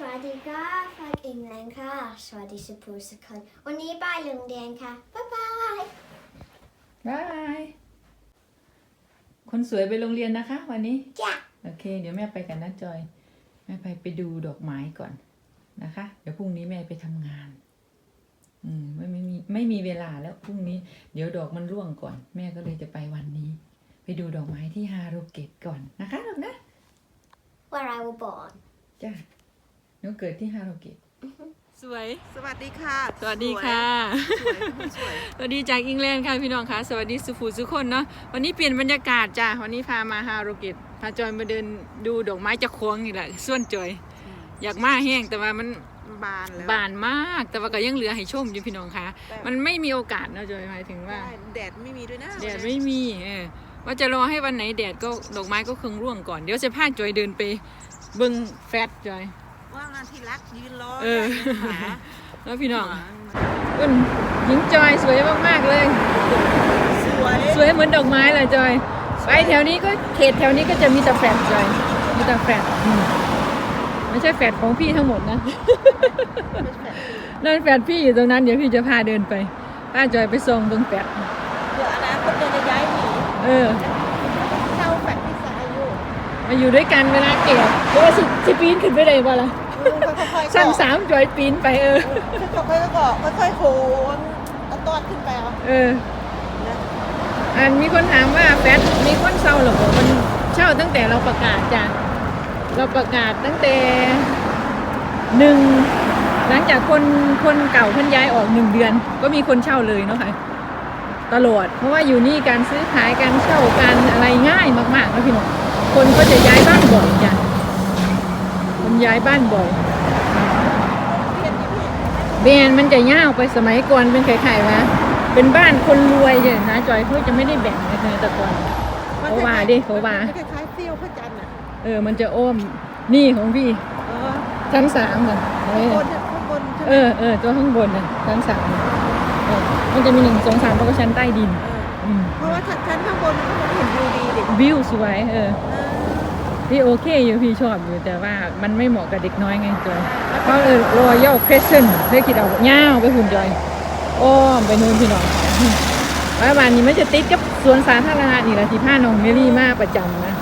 สวัสดีค่ะฟังอิงแรงค่ะ สวัสดีสุภูสกคน วันนี้บ่ายโรงเรียนค่ะ บ๊ายบาย บาย คนสวยไปโรงเรียนนะคะ วันนี้ จ้ะ โอเค เดี๋ยวแม่ไปกันนะจอย แม่ไปไปดูดอกไม้ก่อนนะคะ เดี๋ยวพรุ่งนี้แม่ไปทำงาน อืมไม่ไม่มีไม่มีเวลาแล้วพรุ่งนี้ เดี๋ยวดอกมันร่วงก่อน แม่ก็เลยจะไปวันนี้ ไปดูดอกไม้ที่ฮารุเกตก่อนนะคะลูกนะ Where I was born จ้าห นูเกิดที่ฮารุเกตสวย สวัสดีค่ะ สวัสดีค่ะ สวยคุณสวยสวัสดีจากอังกฤษค่ะพี่น้องค่ะสวัสดีสุภูสุคนเนาะวันนี้เปลี่ยนบรรยากาศจ้าวันนี้พามาฮารุเกตพาจอยมาเดินดูดอกไม้จะควงนี่แหละส่วนจอย อยากมาแห้งแต่ว่ามันบานแล้วบานมากแต่ว่าก็ยังเหลือให้ชมอยู่พี่น้องค่ะแต่มันไม่มีโอกาสเนาะจอยหมายถึงว่าได้แดดไม่มีด้วยนะแดดไม่มีเออว่าจะรอให้วันไหนแดดก็ดอกไม้ก็คงร่วงก่อนเดี๋ยวจะพาจอยเดินไปเบิ้งแฟตจอย ว่างานที่รักยืนรอเออหาแล้วพี่น้องเอ้นหญิงจอยสวยมากๆเลย สวยสวยเหมือนดอกไม้เลยจอย ไปแถวนี้ก็เขตแถวนี้ก็จะมีแต่แฟลตจอย มีแต่แฟลตอืมไม่ใช่แฟลตของพี่ทั้งหมดนะ นั่นแฟลตพี่อยู่ตรงนั้นเดี๋ยวพี่จะพาเดินไปพาจอยไปส่งตรงแฟลตเดี๋ยวอนาคตเราจะย้ายหนีเออเช่าแฟลตที่สายอยู่มาอยู่ด้วยกันเวลาเก็บเพราะว่าสิสิปีนขึ้นไปได้บ่ล่ะเออ ค่อยๆสั้นเกาะสามจอยปีนไปเออค่อยๆเกาะค่อยๆโหนเอาตอดขึ้นไปเอาเอออันมีคนถามว่าแฟตมีคนเช่าหรอบอกมันเช่าตั้งแต่เราประกาศจ้ะเราประกาศตั้งแต่หนึ่งหลังจากคนคนเก่าเพิ่นย้ายออกหนึ่งเดือน ก็มีคนเช่าเลยเนาะค่ะตลอดเพราะว่าอยู่นี่การซื้อขายการเช่าการอะไรง่ายมากๆนะพี่น้องคนก็จะย้ายบ้านบ่อยจ้ะคน ย้ายบ้านบ่อยเรียนที่พี่เบนมันจะย่าวไปสมัยก่อนเป็นไข่ๆวะเป็นบ้านคนรวยเนี่ยนะจอยเขาจะไม่ได้แบ่งในแต่ก่อนเขาว่าดิเขาว่าคล้ายๆฟิวพระจันทร์อะเออมันจะอ้อมนี่ของพี่เออชั้นสามอะเอข้างอบนเนี่ยข้างบนใช่ไหมเออเออตัวข้างบนน่ะชั้นสามเออมันจะมีหนึ่งสองสามแล้วก็ชั้นใต้ดินเอออืมเพราะว่าชั้นข้างบนมันเห็นวิวดีดิวิวสวยเออเออ พี่โอเคอยู่พี่ชอบอยู่แต่ว่ามันไม่เหมาะกับเด็กน้อยไงจอยเพราะเออรอยัลเครสเซนเพื่อคิดเอาเงาวไปหุ่นจอยอ้อมไปนู่นพี่น้องว่าบ้านนี้มันจะติดกับสวนสาธารณะนี่แหละที่พาน้องเมลี่มาประจำนะ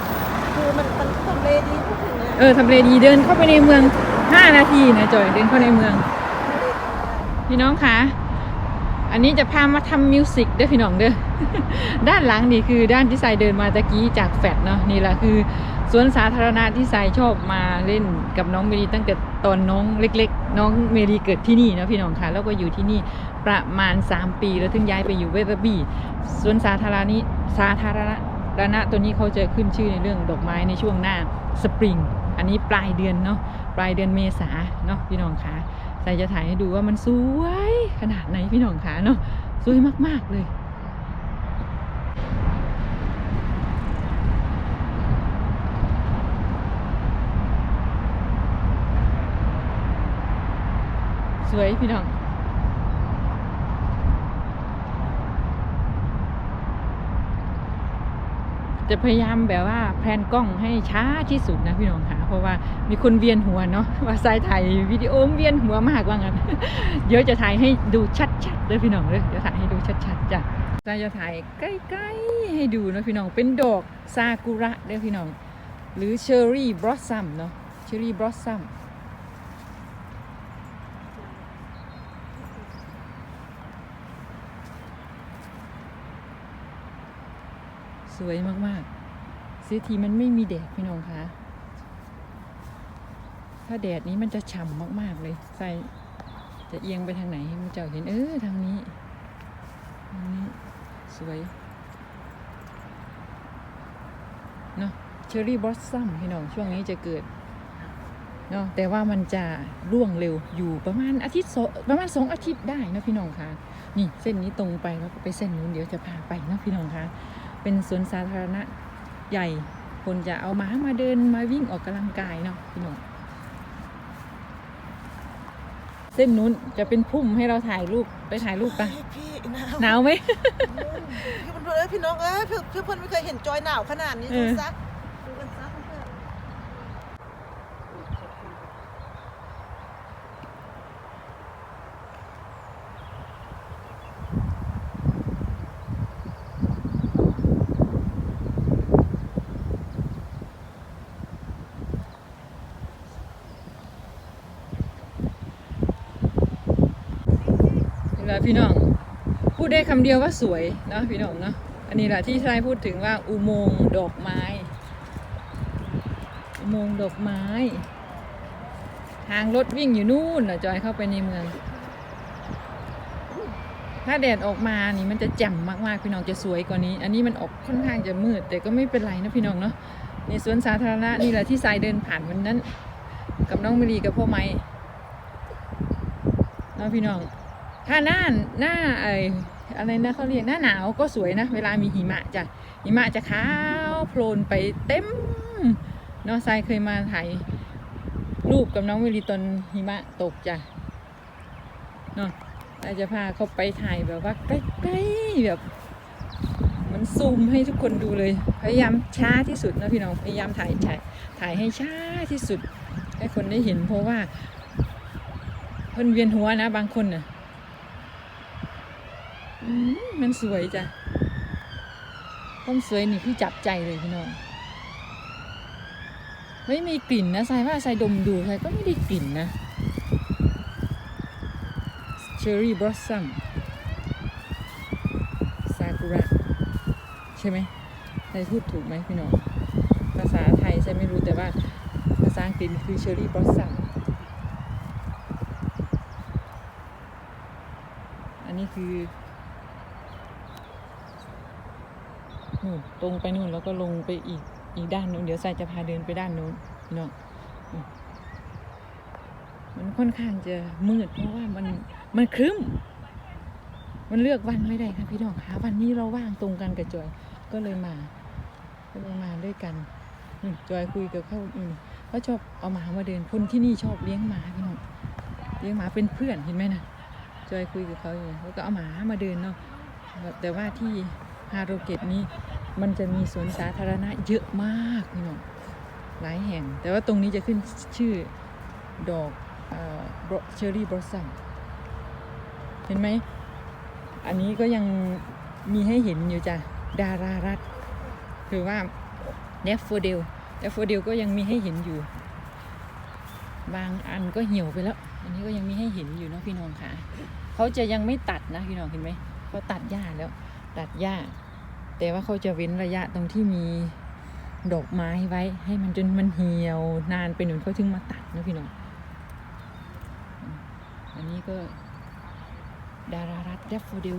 คือมันมันทำเลดีพูดถึงนะเออทำเลดีเดินเข้าไปในเมือง5นาทีนะจอยเดินเข้าในเมือง พี่น้องคะอันนี้จะพามาทำมิวสิกเด้อพี่น้องเด้อด้านหลังนี่คือด้านที่สายเดินมาตะกี้จากแฟดเนาะนี่แหละคือ สวนสาธารณะที่สายชอบมาเล่นกับน้องเมลีตั้งแต่ตอนน้องเล็ก ๆ น้องเมลีเกิดที่นี่นะพี่น้องคะแล้วก็อยู่ที่นี่ประมาณ 3 ปีแล้วถึงย้ายไปอยู่เวเบอร์บี้สวนสาธารณะนี้สาธารณะตัวนี้เขาจะขึ้นชื่อในเรื่องดอกไม้ในช่วงหน้าสปริง อันนี้ปลายเดือนเนาะปลายเดือนเมษาเนาะพี่น้องคะใส่จะถ่ายให้ดูว่ามันสวยขนาดไหนพี่น้องคะเนาะสวยมากๆเลย วยพี่น้องจะพยายามแบบว่าแพนกล้องให้ช้าที่สุดนะพี่น้องค่ะ เพราะว่ามีคนเวียนหัวเนาะว่าสายถ่ายวิดีโอเวียนหัวมากว่างั้นเดี๋ยวจะถ่ายให้ดูชัดๆเลยพี่น้องเลยจะถ่ายให้ดูชัดๆจ้ะสายจะถ่ายใกล้ๆให้ดูนะพี่น้องเป็นดอกซากุระเด้อพี่น้อง หรือเชอร์รี่บลอสซัมเนาะเชอร์รี่บลอสซัม สวยมากๆซื้อทีมันไม่มีแดดพี่น้องคะถ้าแดดนี้มันจะฉ่ำมากๆเลย ใส่จะเอียงไปทางไหนให้มันเจ้าเห็นเออทางนี้ทางนี้สวยเนาะเชอร์รี่บลอสซัมพี่น้องช่วงนี้จะเกิดเนาะแต่ว่ามันจะร่วงเร็วอยู่ประมาณอาทิตย์สองประมาณสองอาทิตย์ได้นะพี่น้องคะนี่เส้นนี้ตรงไปแล้วก็ไปเส้นนู้นเดี๋ยวจะพาไปนะพี่น้องคะ เป็นสวนสาธารณะใหญ่ คนจะเอาม้ามาเดินมาวิ่งออกกำลังกายเนาะพี่น้องเส้นนู้นจะเป็นพุ่มให้เราถ่ายรูปไปถ่ายรูปปะพี่พี่หนาวหนาวไหมพี่เพื่อนเอ้ยพี่น้องเอ้ยพี่พี่เพื่อนไม่เคยเห็นจอยหนาวขนาดนี้เอดูอซะดูกันซะเพื่อน เวลาพี่น้อง พูดได้คำเดียวว่าสวยนะพี่น้องเนาะอันนี้แหละที่ชายพูดถึงว่าอุโมงค์ดอกไม้ อุโมงค์ดอกไม้ ทางรถวิ่งอยู่นู่นนะจอยเข้าไปในเมือง ถ้าแดดออกมานี่มันจะแจ่มมากๆพี่น้องจะสวยกว่านี้ อันนี้มันออกค่อนข้างจะมืด แต่ก็ไม่เป็นไรนะพี่น้องเนาะในสวนสาธารณะนี่แหละที่ทรายเดินผ่านวันนั้น กับน้องมิลีกับพ่อไม้เนาะพี่น้อง ถ้าหน้าหน้าไออะไรนะเขาเรียกหน้าหนาวก็สวยนะ เวลามีหิมะจ้ะหิมะจะขาวโพลนไปเต็มเนาะทรายเคยมาถ่ายรูปกับน้องมิลีตนหิมะตกจ้ะเนาะเราจะพาเขาไปถ่ายแบบว่าใกล้ๆแบบมันซูมให้ทุกคนดูเลย พยายามช้าที่สุดนะพี่น้องพยายามถ่ายถ่ายถ่ายให้ช้าที่สุด ให้คนได้เห็นเพราะว่าเพิ่นเวียนหัวนะบางคนน่ะ มันสวยจ้ะความสวยนี่คือจับใจเลยพี่น้องไม่มีกลิ่นนะทรายว่าทรายดมดูทรายก็ไม่ได้กลิ่นนะเชอร์รี่บลอสซัมซากุระใช่ไหมใครพูดถูกไหมพี่น้องภาษาไทยใช่ไม่รู้แต่ว่าภาษาอังกฤษคือเชอร์รี่บลอสซัมอันนี้คือ นู่นตรงไปนู่นแล้วก็ลงไปอีกอีกด้านนู้นเดี๋ยวทรายจะพาเดินไปด้านนู้นพี่น้องอืมมันค่อนข้างจะมืดเพราะว่ามันมันครึ้ม มันเลือกวันไม่ได้ค่ะพี่น้องคะวันนี้เราว่างตรงกันกับจอยก็เลยมาก็เลยมาด้วยกันจอยคุยกับเขาอืเขาชอบเอาหมามาเดินคนที่นี่ชอบเลี้ยงหมาพี่น้องเลี้ยงหมาเป็นเพื่อนเห็นไหมนะจอยคุยกับเขาอยู่แล้วก็เอาหมามาเดินเนาะแบบแต่ว่าที่ฮาโรเกตนี้ มันจะมีสวนสาธารณะเยอะมากพี่น้องหลายแห่ง แต่ว่าตรงนี้จะขึ้นชื่อดอกเชอร์รี่บลอสซัมเห็นไหม อันนี้ก็ยังมีให้เห็นอยู่จ้ะ ดารารัตคือว่าเนฟโฟเดลเนฟโฟเดลก็ยังมีให้เห็นอยู่ บางอันก็เหี่ยวไปแล้ว อันนี้ก็ยังมีให้เห็นอยู่นะพี่น้องค่ะ เขาจะยังไม่ตัดนะพี่น้องเห็นไหมเขาตัดหญ้าแล้ว ตัดหญ้า แต่ว่าเขาจะเว้นระยะตรงที่มีดอกไม้ไว้ ให้มันจนมันเหี่ยวนานไปหนุนเขาถึงมาตัดนะพี่น้อง อันนี้ก็ดารารัตเดฟโฟดิล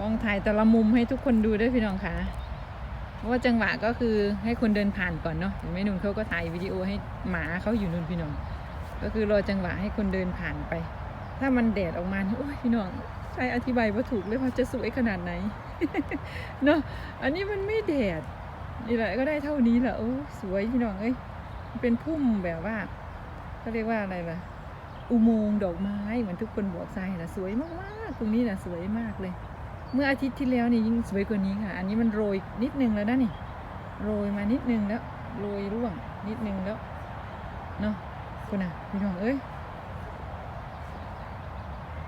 ลองถ่ายแต่ละมุมให้ทุกคนดูด้วยพี่น้องคะเพราะว่าจังหวะก็คือให้คนเดินผ่านก่อนเนาะเห็นไหมนุ่นเขาก็ถ่ายวิดีโอให้หมาเขาอยู่นุ่นพี่น้อง ก็คือรอจังหวะให้คนเดินผ่านไป ถ้ามันแดดออกมานี่โอ้ยพี่น้องใครอธิบายว่าถูกเลยว่าจะสวยขนาดไหนเนาะอันนี้มันไม่แดดนี่แหละก็ได้เท่านี้แหละโอ้สวยพี่น้องเอ้ยเป็นพุ่มแบบว่าเขาเรียกว่าอะไรล่ะ อุโมงค์ดอกไม้เหมือนทุกคนบอกทรายนะสวยมากๆตรงนี้นะสวยมากเลย เมื่ออาทิตย์ที่แล้วนี่ยิ่งสวยกว่านี้ค่ะ อันนี้มันโรยนิดนึงแล้วนะนี่โรยมานิดนึงแล้วโรยร่วงนิดนึงแล้วเนาะ คุณน่ะพี่น้องเอ้ย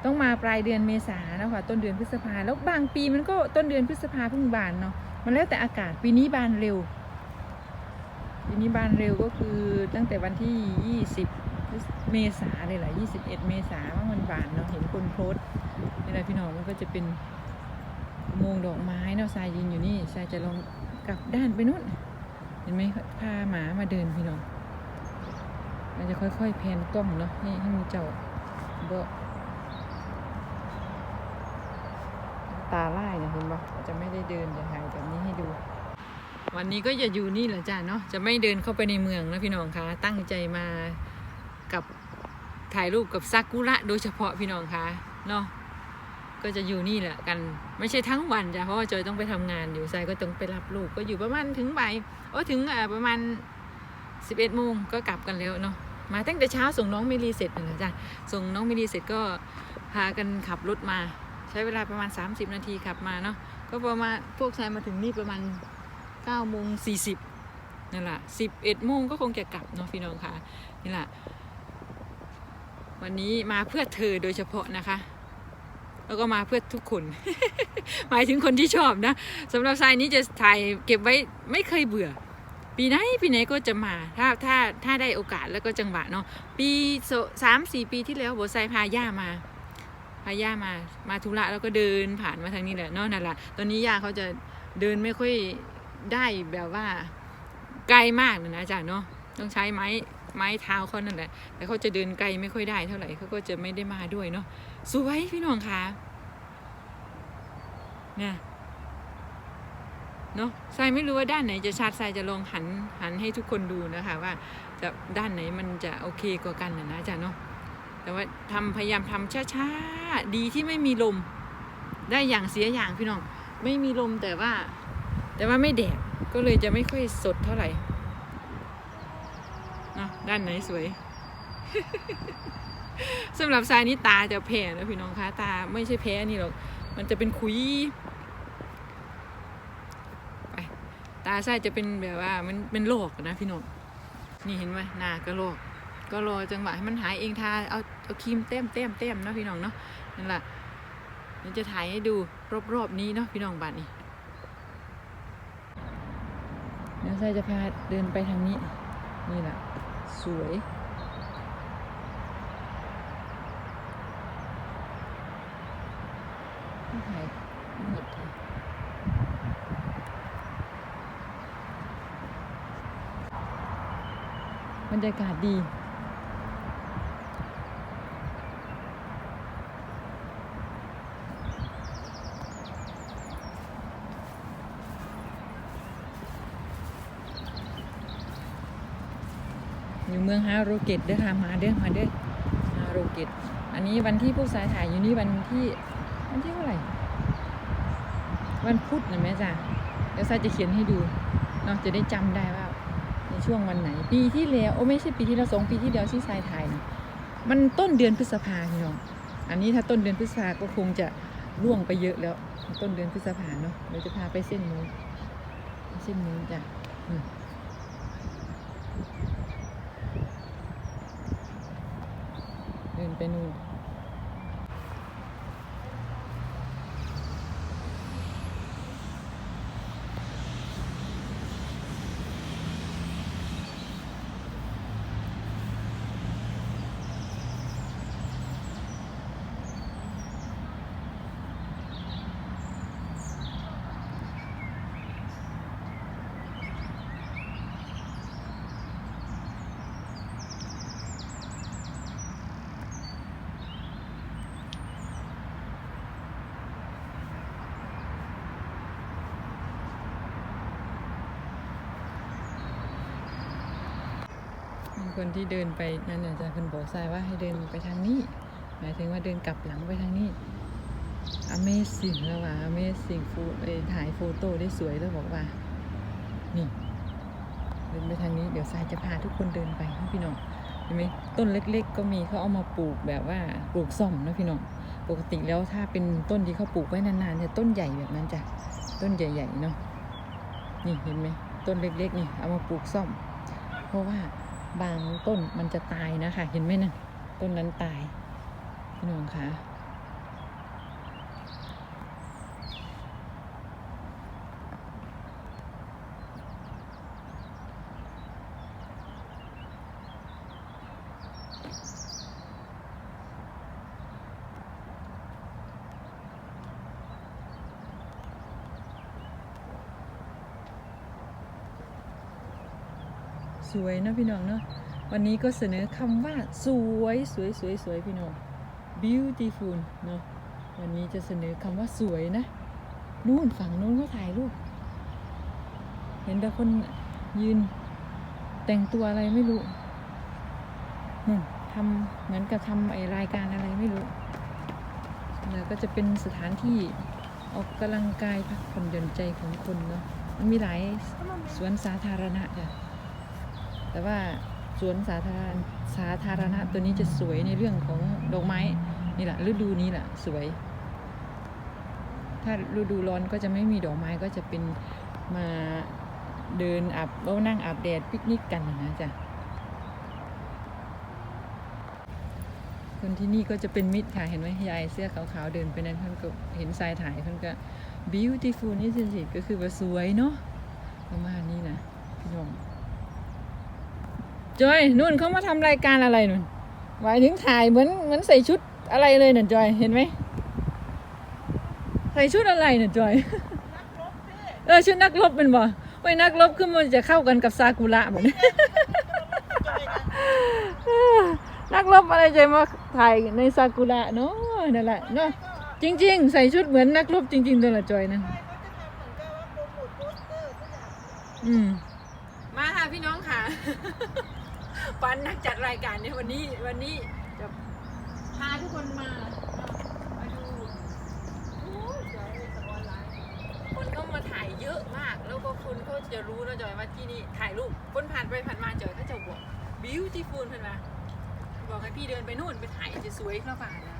ต้องมาปลายเดือนเมษานะค่ะต้นเดือนพฤษภาแล้วบางปีมันก็ต้นเดือนพฤษภาเพิ่งบานเนาะมันแล้วแต่อากาศปีนี้บานเร็วปีนี้บานเร็วก็คือตั้งแต่วันที่ 20 เมษาเลยแหละ21 เมษาว่ามันบานเนาะเห็นคนโพสนี่แหละพี่น้องมันก็จะเป็นโมงดอกไม้เนาะทรายยืนอยู่นี่ทรายจะลองกลับด้านไปนู้นเห็นไหมพาหมามาเดินพี่น้อง เราจะค่อยๆแพนกล้องเนาะให้ให้มันเจ้าเบาตาไล่เนี่ยเห็นปะจะไม่ได้เดินจะถ่ายแบบนี้ให้ดู วันนี้ก็จะอยู่นี่แหละจ้ะเนาะจะไม่เดินเข้าไปในเมืองนะพี่น้องคะตั้งใจมากับถ่ายรูปกับซากุระโดยเฉพาะพี่น้องคะเนาะก็จะอยู่นี่แหละกัน ไม่ใช่ทั้งวันจ้ะเพราะว่าจอยต้องไปทำงานอยู่ทรายก็ต้องไปรับลูกก็อยู่ประมาณถึงบ่ายโอ้ถึงประมาณสิบเอ็ดโมงก็กลับกันแล้วเนาะ มาตั้งแต่เช้าส่งน้องเมลีเสร็จนะจ้ะส่งน้องเมลีเสร็จก็พากันขับรถมา ใช้เวลาประมาณ 30 นาทีขับมาเนาะก็ประมาณพวกชายมาถึงนี่ประมาณ9โมง40นั่นแหละ11โมงก็คงจะกลับเนาะพี่น้องค่ะนี่แหละวันนี้มาเพื่อเธอโดยเฉพาะนะคะ แล้วก็มาเพื่อทุกคน หมายถึงคนที่ชอบนะสำหรับทรายนี้จะถ่ายเก็บไว้ไม่เคยเบื่อ ปีไหนปีไหนก็จะมาถ้าถ้าถ้าได้โอกาสแล้วก็จังหวะเนาะปีสามสี่ปีที่แล้วโบไซพาย่ามาพาย่ามามาธุระแล้วก็เดินผ่านมาทางนี้แหละเนาะนั่นแหละตอนนี้ย่าเขาจะเดินไม่ค่อยได้แบบว่าไกลมากนะนะจ๊ะเนาะต้องใช้ไม้ไม้เท้าเขานั่นแหละแต่เขาจะเดินไกลไม่ค่อยได้เท่าไหร่เขาก็จะไม่ได้มาด้วยเนาะสวยพี่น้องคะเนี่ย เนาะทรายไม่รู้ว่าด้านไหนจะชัดทรายจะลองหันหันให้ทุกคนดูนะคะ ว่าจะด้านไหนมันจะโอเคกว่ากันนะนะจ๊ะเนาะแต่ว่าทำพยายามทำช้าๆดีที่ไม่มีลม ได้อย่างเสียอย่างพี่น้อง ไม่มีลมแต่ว่า แต่ว่าไม่แดดก็เลยจะไม่ค่อยสดเท่าไหร่เนาะด้านไหนสวยสำหรับทรายนี้ตาจะแพ้นะพี่น้องคะตาไม่ใช่แพ้นี่หรอก มันจะเป็นคุยไป ตาไส้จะเป็นแบบว่ามันเป็นโรคนะพี่น้องนี่เห็นไหมหน้าก็โรคก็รอจังหวะให้มันหายเองทาเอาเอาครีมเต็มเต็มเต็มเนาะพี่น้องเนาะนั่นแหละนี่จะถ่ายให้ดูรอบๆนี้เนาะพี่น้องบ้านนี้แล้วใส่จะพาเดินไปทางนี้ นี่แหละสวยหมดเลยบ รรยากาศดี อยู่เมืองฮาโรเกตเด้อค่ะมาเด้อมาเด้อฮาโรเกตอันนี้วันที่ผู้สายถ่ายอยู่นี่วันที่วันที่เท่าไหร่ วันพุธนะแม่จ้ะเดี๋ยวซายจะเขียนให้ดูเนาะจะได้จำได้ว่า ในช่วงวันไหน ปีที่แล้วโอ้ไม่ใช่ปีที่แล้วสองปีที่แล้วที่ทรายถ่ายนะมันต้นเดือนพฤษภาพี่น้องอันนี้ถ้าต้นเดือนพฤษภาก็คงจะล่วงไปเยอะแล้ว ต้นเดือนพฤษภาเนาะเดี๋ยวจะพาไปเส้นนู้นเส้นนู้นจ้ะเดินไปนู่นมี คนที่เดินไปนั่นน่ะจะคุณบอกทรายว่าให้เดินไปทางนี้ หมายถึงว่าเดินกลับหลังไปทางนี้ Amazing แล้วว่า Amazing ฟูถ่ายโฟโต้ได้สวยแล้วบอกว่า นี่เดินไปทางนี้เดี๋ยวทรายจะพาทุกคนเดินไปพี่น้องเห็นไหมต้นเล็กๆ ก็มีเขาเอามาปลูกแบบว่าปลูกซ่อมนะพี่น้องปกติแล้วถ้าเป็นต้นที่เขาปลูกไว้นานๆจะต้นใหญ่แบบนั้นจ้ะต้นใหญ่ๆเนาะนี่เห็นไหมต้นเล็กๆนี่เอามาปลูกซ่อม เพราะว่า บางต้นมันจะตายนะคะ เห็นไหมนะต้นนั้นตายพี่น้องคะ วยนะพี่น้องเนาะวันนี้ก็เสนอคำว่าสวยสวยสวยสวยพี่น้อง beautiful เนาะวันนี้จะเสนอคำว่าสวยนะนู่นฝั่งนู้นก็ถ่ายรูปเห็นแต่คนยืนแต่งตัวอะไรไม่รู้นู่นทำเหมือนกับทำไอรายการอะไรไม่รู้แล้วก็จะเป็นสถานที่ออกกำลังกายพักผ่อนหย่อนใจของคนเนาะมันมีหลายสวนสาธารณะจ้ะ แต่ว่าสวนสาธารณสาธารณะตัวนี้จะสวยในเรื่องของดอกไม้นี่แหละฤดูนี้แหละสวย ถ้าฤดูร้อนก็จะไม่มีดอกไม้ก็จะเป็นมาเดินอาบแล้วนั่งอาบแดดปิกนิกกันนะจ๊ะคนที่นี่ก็จะเป็นมิตรค่ะเห็นไหมยายเสื้อขาวๆเดินไปนั้นเพิ่อนก็เห็นทรายถ่ายเพิ่อนก็ beautiful นี่สิก็คือว่าสวยเนาะประมาณนี้นะพี่น้อง จอยนุ่นเขามาทำรายการอะไรนุ่นหมายถึงถ่ายเหมือนเหมือนใส่ชุดอะไรเลยน่ะจอยเห็นไหมใส่ชุดอะไรน่ะจอยเออชุดนักรบเป็นบ่โอ้ยนักรบขึ้นมันจะเข้ากันกับซากุระแบบนี้นักรบอะไรจะมาถ่ายในซากุระเนาะนั่นแหละเนาะจริง ๆ ใส่ชุดเหมือนนักรบจริงๆตัวละจอยนั่นใช่เขาจะทำเหมือนกับว่าโปรโมทโปสเตอร์ทุกอย่างอืมมาค่ะพี่น้องค่ะ ปันนักจัดรายการในวันนี้วันนี้จะพาทุกคนมามาดูโอ้ยจอยจากออนไลน์คนก็มาถ่ายเยอะมาก แล้วก็คนเขาจะรู้แล้วจอยว่าที่นี่ถ่ายรูปคนผ่านไปผ่านมาจอยเขาจะบอก beautiful เพื่อนมาบอกให้พี่เดินไปนู่นไปถ่ายจะสวยเข้าป่านะ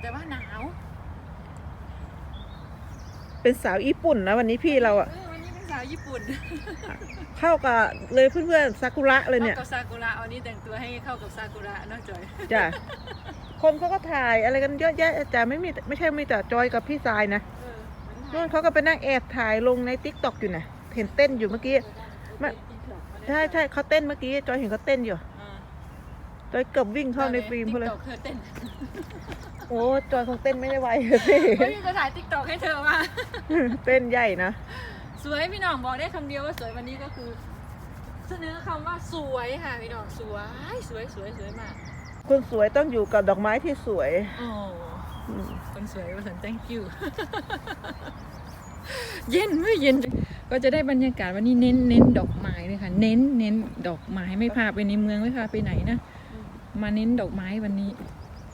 แต่ว่าหนาว เป็นสาวญี่ปุ่นนะวันนี้พี่เราอะ เออ สาวญี่ปุ่นเข้ากับเลยเพื่อนๆซากุระเลยเนี่ยเข้ากับซากุระวันนี้แต่งตัวให้เข้ากับซากุระเนอะจอยจ้ะคนเขาก็ถ่ายอะไรกันเยอะแยะจ้ะไม่มีไม่ใช่มีแต่จอยกับพี่ทรายนะเออเหมือนนู่นเขาก็ไปนั่งแอบถ่ายลงในทิกตอกอยู่นะเห็นเต้นอยู่เมื่อกี้ไม่ใช่ใช่เขาเต้นเมื่อกี้จอยเห็นเขาเต้นอยู่อ่าจอยเกือบวิ่งเข้าในฟิล์มเขาเลยติ๊กต็อกเธอเต้นโอ้จอยคงเต้นไม่ได้ไวเลยพี่ไม่มีจะถ่ายติ๊กต็อกให้เธอมาเต้นใหญ่นะ สวยพี่น้องบอกได้คำเดียวว่าสวยวันนี้ก็คือ เสนอคำว่าสวยค่ะพี่น้องสวยสวยสวยสวยมาก คนสวยต้องอยู่กับดอกไม้ที่สวยโอ้อืมคนสวยว่าสัน thank you เย็นเมื่อเย็นก็จะได้บรรยากาศวันนี้เน้นเน้นดอกไม้เลยค่ะเน้นเน้นดอกไม้ไม่พาไปในเมืองไม่พาไปไหนนะมาเน้นดอกไม้วันนี้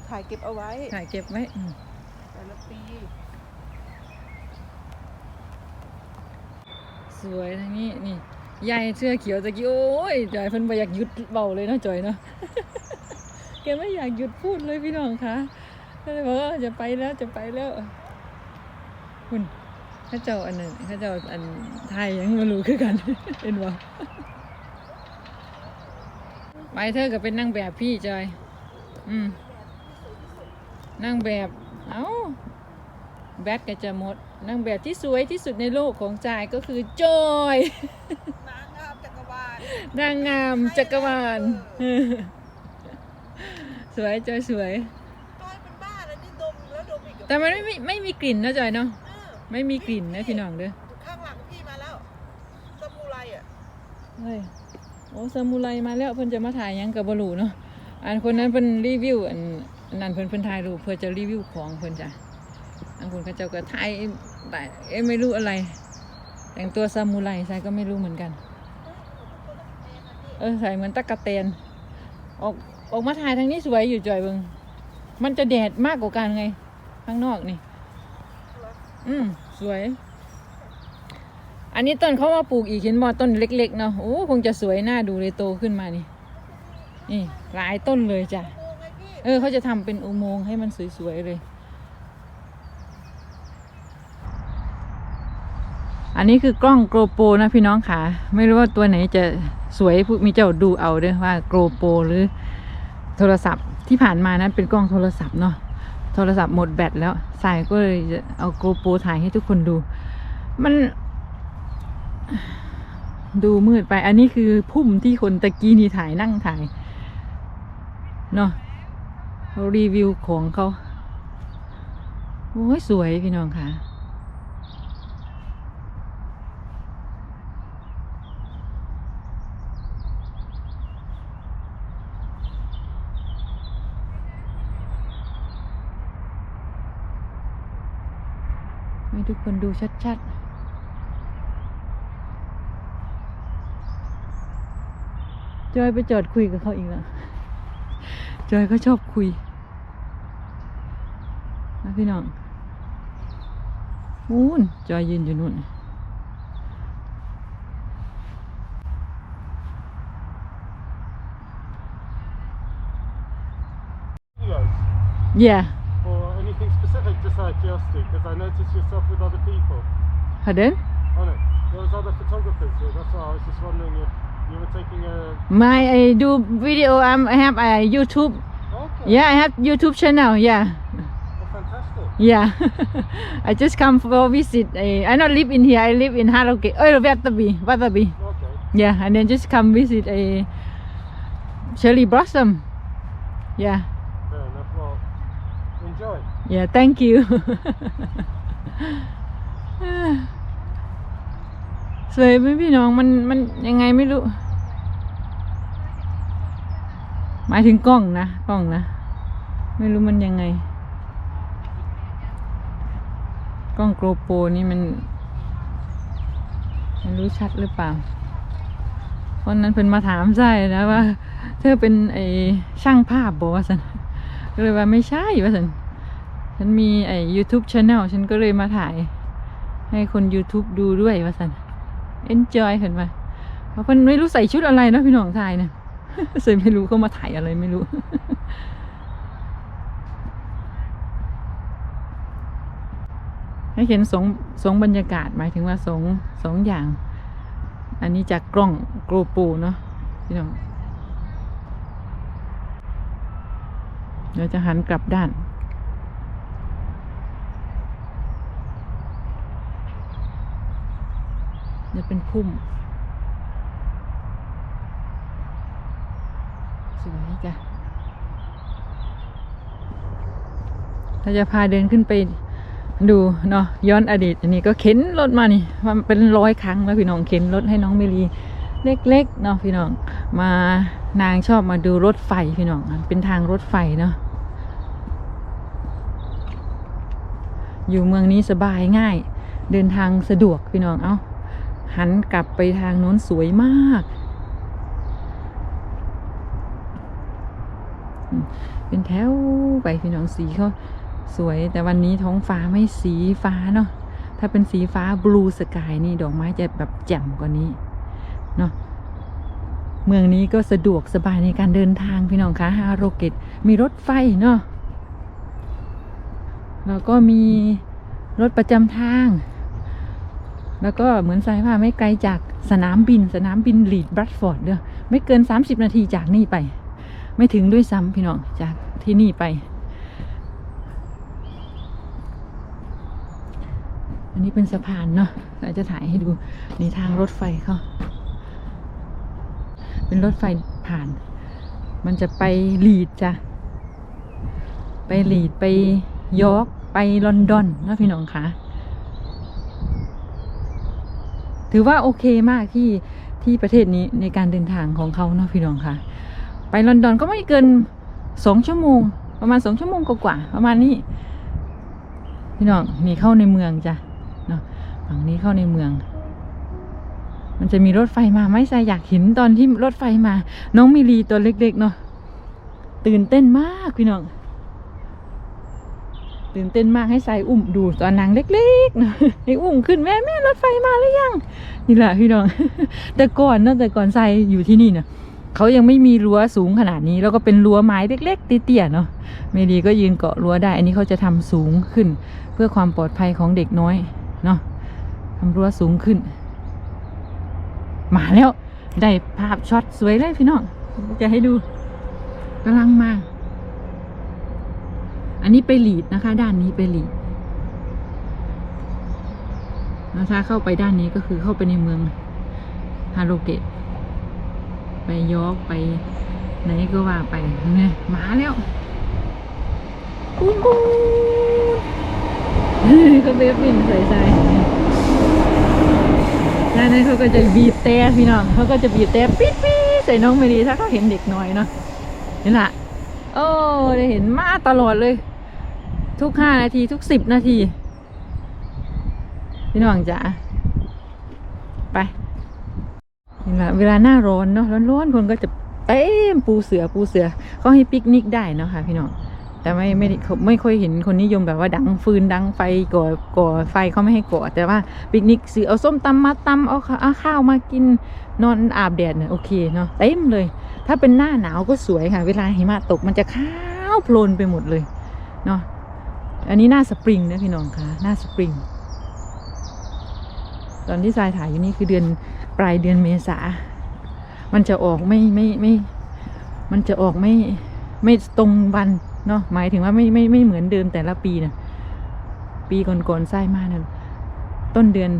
ถ่ายเก็บเอาไว้ถ่ายเก็บไว้อืม แต่ละปี สวยทางนี้นี่ยายเสื้อเขียวตะกี้โอ้ยจอยเพิ่นบ่อยากหยุดเบาเลยเนาะจอยเนาะแกไม่อยากหยุดพูดเลยพี่น้องคะก็เลยบอกว่าจะไปแล้วจะไปแล้วคุณข้าเจ้าอันนั้นข้าเจ้าอันไทยยังไม่รู้คือกันเห็นบ่ไปเธอก็เป็นนั่งแบบพี่จอย อืมนั่งแบบ เอ้า แบตก็จะหมด นางแบบที่สวยที่สุดในโลกของจายก็คือจอยนางงามจักรวาลนางงามจักรวาลเออสวยจอยสวยจอยเป็นบ้าแล้วนี่ดมแล้วดมอีกแต่มันไม่มีไม่มีกลิ่นนะจอยเนาะเออไม่มีกลิ่นนะพี่น้องเด้อข้างหลังพี่มาแล้วสมูไรอะเฮ้ยโอ้ซามูไรมาแล้วเพิ่นจะมาถ่ายหยังกับบลูเนาะอันคนนั้นเพิ่นรีวิวอันอันนั้นเพิ่นเพิ่นถ่ายรูปเพื่อจะรีวิวของเพิ่นจ้ะอันคนเขาเจ้าก็ถ่าย ต่เอ๊ะไม่รู้อะไร แต่งตัวซามูไรใส่ก็ไม่รู้เหมือนกัน เออใส่เหมือนตะกะเตนออกออกมาถ่ายทางนี้สวยอยู่จอยเบิงมันจะแดดมากกว่ากันไง ข้างนอกนี่ อืมสวย อันนี้ต้นเขามาปลูกอีกเห็นมอต้นเล็กๆเนาะโอ้คงจะสวยน่าดูเลยโตขึ้นมานี่ นี่หลายต้นเลยจ้ะ เออเขาจะทำเป็นอุโมงค์ให้มันสวยๆเลย นนี้คือกล้องโก p โปนะพี่น้องค่ะ ไม่รู้ว่าตัวไหนจะสวยผู้มีเจ้าดูเอาเด้วยว่าโก p โปหรือโทรศัพท์ที่ผ่านมานั้นเป็นกล้องโทรศัพท์เนาะโทรศัพท์หมดแบตแล้วสายก็เลยจะเอาโก p โปถ่ายให้ทุกคนดู มัน ดูมืดไป อันนี้คือพุ่มที่คนตะกี้นี่ถ่ายนั่งถ่ายเนาะเขารีวิวของเขาโอ้ยสวยพี่น้องค่ะ ทุกคนดูชัดๆจอยไปจอดคุยกับเขาอีกแล้วจอยเขาชอบคุยนะพี่น้องนู่นจอยยืนอยู่นู่น videos yeah or anything specific, just out of curiosity, because I noticed yourself with other people. Pardon? On it. There was other photographers here, that's why I was just wondering if you were taking a... my I do video I'm, I have a YouTube. Okay, yeah I have YouTube channel yeah. Well, fantastic. yeah. I just come for visit I, I not live in here I live in Haroke oh Vatabi Vatabi Okay, Yeah, and then just come visit a cherry blossom. Yeah, yeah, thank you. สวยไหมพี่น้องมันมันยังไงไม่รู้ หมายถึงกล้องนะกล้องนะ ไม่รู้มันยังไง กล้องโกลโปรนี่มันไม่รู้ชัดหรือเปล่าคนนั้นเพิ่นมาถามใช่นะว่า เธอเป็นไอช่างภาพบอกว่าสันก็เลยว่าไม่ใช่ว่าสัน ฉันมีไอ YouTube Channel ฉันก็เลยมาถ่าย ให้คน YouTube ดูด้วยว่าสัน enjoy เห็นไหมเพราะเพิ่นไม่รู้ใส่ชุดอะไรเนาะพี่น้องถ่ายเนี่ยเสยไม่รู้เขามาถ่ายอะไรไม่รู้ ให้เห็นสองสองบรรยากาศหมายถึงว่าสองสองอย่าง อันนี้จากกล้องโกลปูเนาะพี่น้องเดี๋ยวจะหันกลับด้าน จะเป็นพุ่ม สวยจ้ะเราจะพาเดินขึ้นไปดูเนาะย้อนอดีตอันนี้ก็เข็นรถมานี่มันเป็นร้อยครั้งแล้วพี่น้องเข็นรถให้น้องเมลีเล็กๆเนาะพี่น้อง มานางชอบมาดูรถไฟพี่น้องเป็นทางรถไฟเนาะอยู่เมืองนี้สบายง่าย เดินทางสะดวกพี่น้องเอ้า หันกลับไปทางโน้นสวยมาก เป็นแถวไปพี่น้องสีเขาสวยแต่วันนี้ท้องฟ้าไม่สีฟ้าเนาะถ้าเป็นสีฟ้าบลูสกายนี่ดอกไม้จะแบบแจ่มกว่านี้เนาะเมืองนี้ก็สะดวกสบายในการเดินทางพี่น้องคะฮาโรเกตมีรถไฟเนาะแล้วก็มีรถประจำทาง แล้วก็เหมือนสายว่าไม่ไกลจากสนามบิน สนามบินลีดบรัดฟอร์ดเด้อไม่เกิน 30 นาทีจากนี่ไป ไม่ถึงด้วยซ้ำพี่น้องจากที่นี่ไป อันนี้เป็นสะพานเนาะเราจะถ่ายให้ดูในทางรถไฟเขาเป็นรถไฟผ่าน มันจะไปลีดจ้ะไปลีดไปยอร์กไปลอนดอนนะพี่น้องคะ ถือว่าโอเคมากที่ที่ประเทศนี้ในการเดินทางของเขาเนาะพี่น้องค่ะ ไปลอนดอนก็ไม่เกินสองชั่วโมง ประมาณสองชั่วโมงกว่าๆประมาณนี้ พี่น้องนี่เข้าในเมืองจ้ะเนาะฝั่งนี้เข้าในเมือง มันจะมีรถไฟมาไหม่ใช่อยากเห็นตอนที่รถไฟมา น้องมิลีตัวเล็ก ๆ เนาะตื่นเต้นมากพี่น้อง ตื่นเต้นมากให้ใส่อุ้มดูตอนนางเล็กๆเนาะให้อุ้มขึ้นแม่แม่รถไฟมาหรือยัง นี่แหละพี่น้อง แต่ก่อนนะแต่ก่อนใส่อยู่ที่นี่เนี่ยเขายังไม่มีรั้วสูงขนาดนี้ แล้วก็เป็นรั้วไม้เล็กๆเตี้ยๆเนาะเมดีก็ยืนเกาะรั้วได้ อันนี้เขาจะทำสูงขึ้น เพื่อความปลอดภัยของเด็กน้อยเนาะทำรั้วสูงขึ้น มาแล้วได้ภาพช็อตสวยเลยพี่น้องจะให้ดูกำลังมา อันนี้ไปหลีดนะคะ ด้านนี้ไปหลีดแล้วถ้าเข้าไปด้านนี้ก็คือเข้าไปในเมืองฮาโลเกต ไปยอกไปไหนก็ว่าไปเนี่ยมาแล้วปุ้นปุ้นเขาเบฟบินใส่ใส่ด้านนั้นเขาก็จะบีบแต่พี่น้องเขาก็จะบีบแต่ปิ๊ดปิ๊ดใส่น้องเมรีถ้าเขาเห็นเด็กน้อยเนาะนี่แหละโอ้ได้เห็นมาตลอดเลย ทุกห้านาทีทุกสิบนาที พี่น้องจ๋าไปนี่แหละเวลาหน้าร้อนเนาะร้อนๆคนก็จะเต็มปูเสือปูเสือเขาให้ปิกนิกได้เนาะค่ะ พี่น้องแต่ไม่ไม่ไม่ค่อยเห็นคนนิยมแบบว่าดังฟืนดังไฟก่อก่อไฟเขาไม่ให้ก่อ แต่ว่าปิกนิกซื้อเอาส้มตำมาตำเอาข้าวเอาข้าวมากินนอนอาบแดดเนี่ยโอเคเนาะเต็มเลย ถ้าเป็นหน้าหนาวก็สวยค่ะ เวลาหิมะตกมันจะขาวโพลนไปหมดเลยเนาะ อันนี้หน้าสปริงนะพี่น้องคะหน้าสปริง ตอนที่ทรายถ่ายอยู่นี่คือเดือนปลายเดือนเมษา มันจะออกไม่ไม่ไม่ มันจะออกไม่ไม่ตรงวันเนาะหมายถึงว่าไม่ไม่ไม่เหมือนเดิมแต่ละปีนะปีก่อนๆทรายมากนะต้นเดือน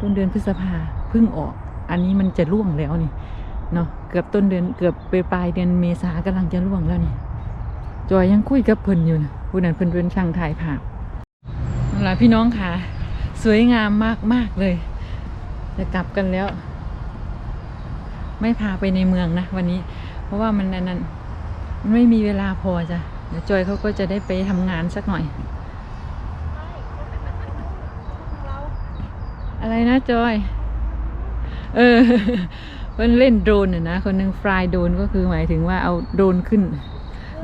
ต้นเดือนพฤษภาเพิ่งออก อันนี้มันจะร่วงแล้วนี่เนาะเกือบต้นเดือนเกือบไปปลายเดือนเมษากำลังจะร่วงแล้วนี่ จอยยังคุยกับเพิ่นอยู่นะ ผู้นั้นเพิ่นเป็นช่างถ่ายภาพนั่นล่ะพี่น้องค่ะสวยงามมากมากๆเลย จะกลับกันแล้ว ไม่พาไปในเมืองนะวันนี้ เพราะว่ามันนั้น มันไม่มีเวลาพอจ้ะเดี๋ยวจอยเขาก็จะได้ไปทำงานสักหน่อย อะไรนะจอย เออเพิ่นเล่นโดรนน่ะนะคนหนึ่งฟลายโดรนก็คือหมายถึงว่าเอาโดรนขึ้น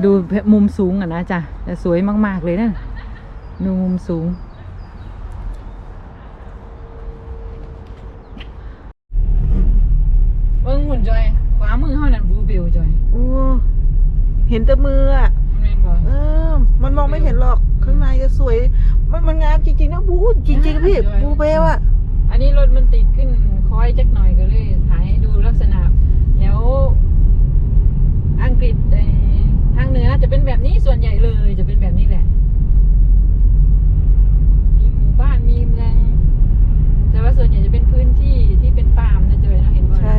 ดูมุมสูงอะนะจ๊ะแต่สวยมาก ๆ เลยนะ ดูมุมสูง เบิ้งหุ่นจอยขวามือเท่านั้นบลูเบลจอยโอ้เห็นแต่มืออะแม่นบ่เออ มันมองไม่เห็นหรอกข้างในจะสวย มันมันงามจริงๆนะบูจริงๆพี่บูเบลอะอันนี้รถมันติดขึ้นคอยจักหน่อยก็เลยถ่ายให้ดูลักษณะแถวอังกฤษไอ้ทาง เหนือจะเป็นแบบนี้ส่วนใหญ่เลยจะเป็นแบบนี้แหละ มีหมู่บ้านมีเมือง แต่ว่าส่วนใหญ่จะเป็นพื้นที่ที่เป็นฟาร์มนะเจยเนาะเห็นบ่ใช่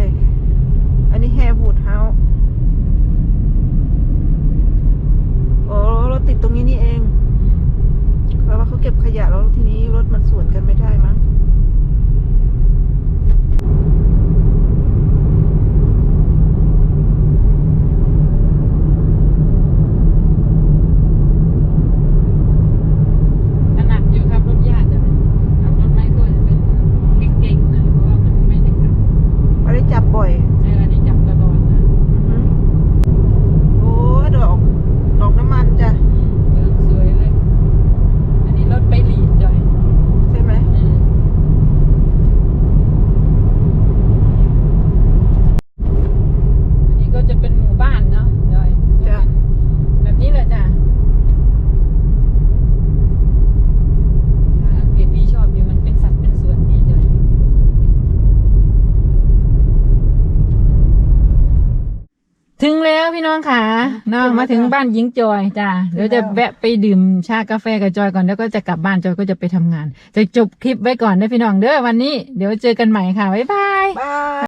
อันนี้แฮร์วูดเฮาส์โอ้รถติดตรงนี้นี่เองเพราะว่าเขาเก็บขยะแล้วทีนี้รถมันสวนกันไม่ได้มั้ง ถนัดอยู่ครับรถยากจะเป็นขับรถไมค์ก็จะเป็นเก่งๆหน่อยเพราะว่ามันไม่ได้ขับ ไม่ได้จับบ่อย เจออันนี้จับตลอดนะ อือหือโอ้ดอก ดอกน้ำมันจ้ะ อืมเหลืองสวยเลย อันนี้รถไปหลีดจอย ใช่ไหม อืมอันนี้ก็จะเป็นหมู่บ้านเนาะจอยก็เป็นแบบนี้แหละจ้ะทางอังกฤษพี่ชอบอยู่มันเป็นสัตว์เป็นส่วนดีจอย ถึงแล้ว พี่น้องค่ะน้องมาถึงบ้านหญิงจอยจ้าเดี๋ยวจะแวะไปดื่มชากาแฟกับจอยก่อนแล้วก็จะกลับบ้านจอยก็จะไปทำงาน จะจบคลิปไว้ก่อนนะพี่น้องเด้อวันนี้ เดี๋ยวเจอกันใหม่ค่ะบ๊ายบายบาย